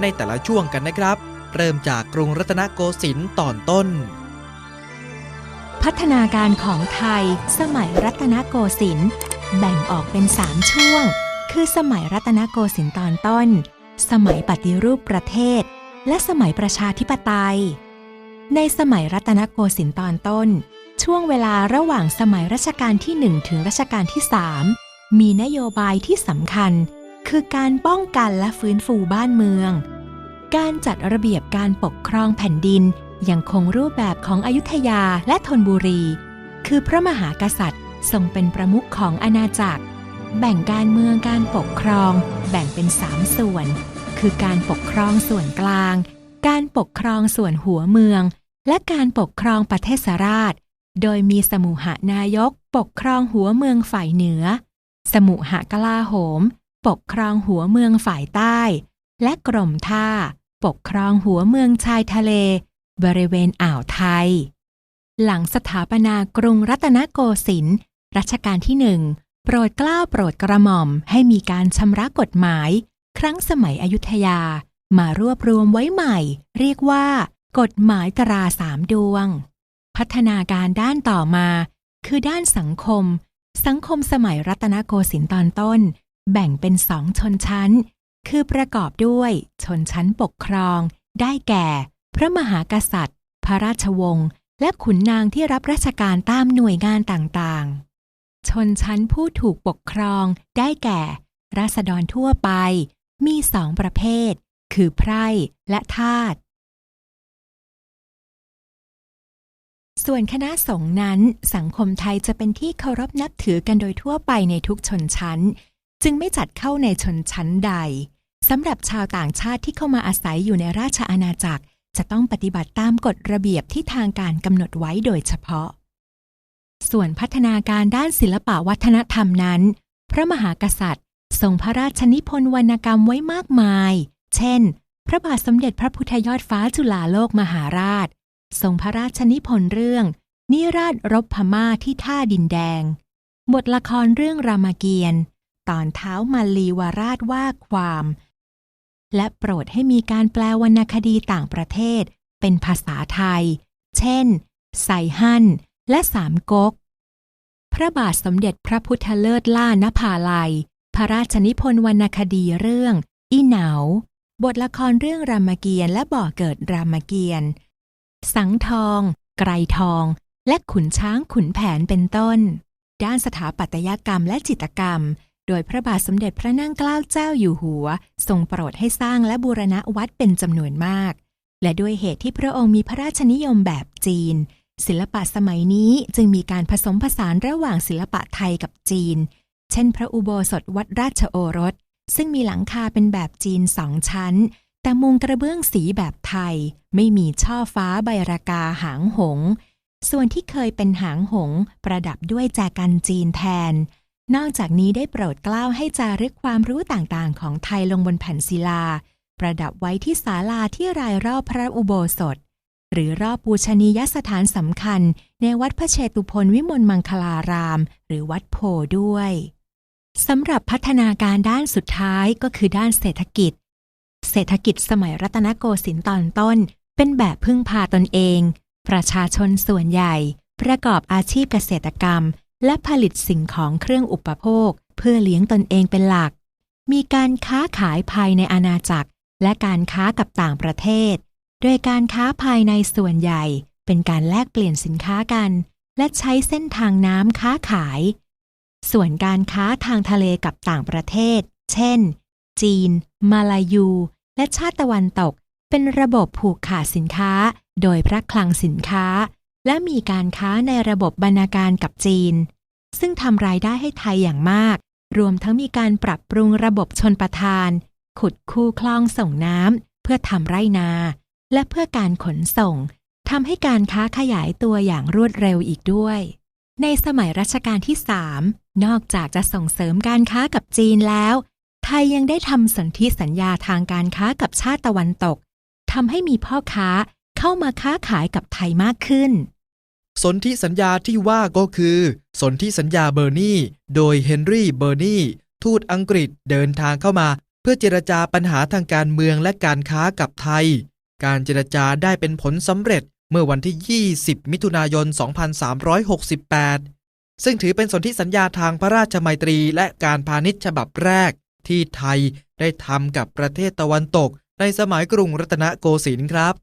ในแต่ละช่วงกันนะครับ เริ่มจากกรุงรัตนโกสินทร์ตอนต้น พัฒนาการของไทยสมัยรัตนโกสินทร์แบ่งออกเป็น3ช่วง คือสมัยรัตนโกสินทร์ตอนต้น สมัยปฏิรูปประเทศ และสมัยประชาธิปไตย ในสมัยรัตนโกสินทร์ตอนต้น ช่วงเวลาระหว่างสมัยรัชกาลที่ 1 ถึงรัชกาลที่ 3 มีนโยบายที่สำคัญ คือการป้องกันและฟื้นฟูบ้านเมือง การจัดระเบียบการปกครองแผ่นดินยังคงรูปแบบของอยุธยาและธนบุรี คือพระมหากษัตริย์ทรงเป็นประมุขของอาณาจักร แบ่งการเมืองการปกครอง แบ่งเป็นสามส่วน คือการปกครองส่วนกลาง การปกครองส่วนหัวเมือง และการปกครองประเทศราช โดยมีสมุหานายก ปกครองหัวเมืองฝ่ายเหนือ สมุหกลาโหม ปกครองหัวเมืองฝ่ายใต้ และกรมท่า ปกครองหัวเมืองชายทะเล บริเวณอ่าวไทย หลังสถาปนากรุงรัตนโกสินทร์รัชกาลที่หนึ่งโปรดเกล้าโปรดกระหม่อมให้มีการชำระกฎหมาย ครั้งสมัยอยุธยา มารวบรวมไว้ใหม่ เรียกว่า กฎหมายตราสามดวง พัฒนาการด้านต่อมา คือด้านสังคม สังคมสมัยรัตนโกสินทร์ตอนต้น แบ่งเป็นสองชนชั้น คือประกอบด้วยชนชั้นปกครอง ได้แก่ พระมหากษัตริย์ พระราชวงศ์ และขุนนางที่รับราชการตามหน่วยงานต่างๆ ชนชั้นผู้ถูกปกครอง ได้แก่ ราษฎรทั่วไป มีสองประเภท คือไพร่และทาสส่วนคณะสงฆ์นั้นสังคมไทยจะเป็นที่เคารพนับถือกันโดยทั่วไปในทุกชนชั้น จึงไม่จัดเข้าในชนชั้นใดสำหรับชาวต่างชาติที่เข้ามาอาศัยอยู่ในราชอาณาจักร จะต้องปฏิบัติตามกฎระเบียบที่ทางการกำหนดไว้โดยเฉพาะ ส่วนพัฒนาการด้านศิลปะวัฒนธรรมนั้น พระมหากษัตริย์ทรงพระราชนิพนธ์วรรณกรรมไว้มากมาย เช่น พระบาทสมเด็จพระพุทธยอดฟ้าจุฬาโลกมหาราช ทรงพระราชนิพนธ์เรื่อง นิราชรบพม่าที่ท่าดินแดง บทละครเรื่องรามเกียรติ์ ตอนเท้ามาลีวราชว่าความ และโปรดให้มีการแปลวรรณคดีต่างประเทศ เป็นภาษาไทย เช่น ไซฮั่นและสามก๊ก พระบาทสมเด็จพระพุทธเลิศล่านภาลัย พระราชนิพนธ์วรรณคดีเรื่อง อีเหนา บทละครเรื่องรามเกียรติ์และบ่อเกิดรามเกียรติ์ สังทอง ไกรทอง และขุนช้างขุนแผนเป็นต้น ด้านสถาปัตยกรรมและจิตรกรรม โดยพระบาทสมเด็จพระนั่งเกล้าเจ้าอยู่หัว ทรงโปรดให้สร้างและบูรณะวัดเป็นจำนวนมาก และด้วยเหตุที่พระองค์มีพระราชนิยมแบบจีน ศิลปะสมัยนี้จึงมีการผสมผสานระหว่างศิลปะไทยกับจีน เช่น พระอุโบสถวัดราชโอรส ซึ่งมีหลังคาเป็นแบบจีนสองชั้น แต่มุงกระเบื้องสีแบบไทย ไม่มีช่อฟ้าใบรากาหางหง ส่วนที่เคยเป็นหางหง ประดับด้วยแจกันจีนแทน นอกจากนี้ได้โปรดกล้าวให้จารึกความรู้ต่างๆ ของไทยลงบนแผ่นศิลา ประดับไว้ที่ศาลาที่รายรอบพระอุโบสถ หรือรอบปูชนียสถานสำคัญ ในวัดพระเชตุพนวิมลมังคลาราม หรือวัดโพด้วยสำหรับพัฒนาการด้านสุดท้ายก็คือด้านเศรษฐกิจ เศรษฐกิจสมัยรัตนโกสินทร์ตอนต้น เป็นแบบพึ่งพาตนเอง ประชาชนส่วนใหญ่ ประกอบอาชีพเกษตรกรรม และผลิตสิ่งของเครื่องอุปโภค เพื่อเลี้ยงตนเองเป็นหลัก มีการค้าขายภายในอาณาจักร และการค้ากับต่างประเทศ โดยการค้าภายในส่วนใหญ่ เป็นการแลกเปลี่ยนสินค้ากัน และใช้เส้นทางน้ำค้าขาย ส่วนการค้าทางทะเลกับต่างประเทศ เช่น จีน มาลายู และชาติตะวันตก เป็นระบบผูกขาดสินค้า โดยพระคลังสินค้า และมีการค้าในระบบบรรณาการกับจีน ซึ่งทำรายได้ให้ไทยอย่างมาก รวมทั้งมีการปรับปรุงระบบชนประทาน ขุดคูคลองส่งน้ำเพื่อทำไรนา และเพื่อการขนส่งทำให้การค้าขยายตัวอย่างรวดเร็วอีกด้วย ในสมัยรัชกาลที่สามนอกจากจะส่งเสริมการค้ากับจีนแล้ว ไทยยังได้ทำสนธิสัญญาทางการค้ากับชาติตะวันตกทำให้มีพ่อค้า เข้ามาค้าขายกับไทยมากขึ้น สนธิสัญญาที่ว่าก็คือ สนธิสัญญาเบอร์นีโดยเฮนรี่เบอร์นีทูตอังกฤษเดินทางเข้ามา เพื่อเจรจาปัญหาทางการเมืองและการค้ากับไทย การเจรจาได้เป็นผลสำเร็จเมื่อวันที่ 20 มิถุนายน 2368 ซึ่งถือเป็นสนธิสัญญาทางพระราชมัยตรีและการพาณิชย์ฉบับแรก ที่ไทยได้ทำกับประเทศตะวันตกในสมัยกรุงรัตนโกสินทร์ครับ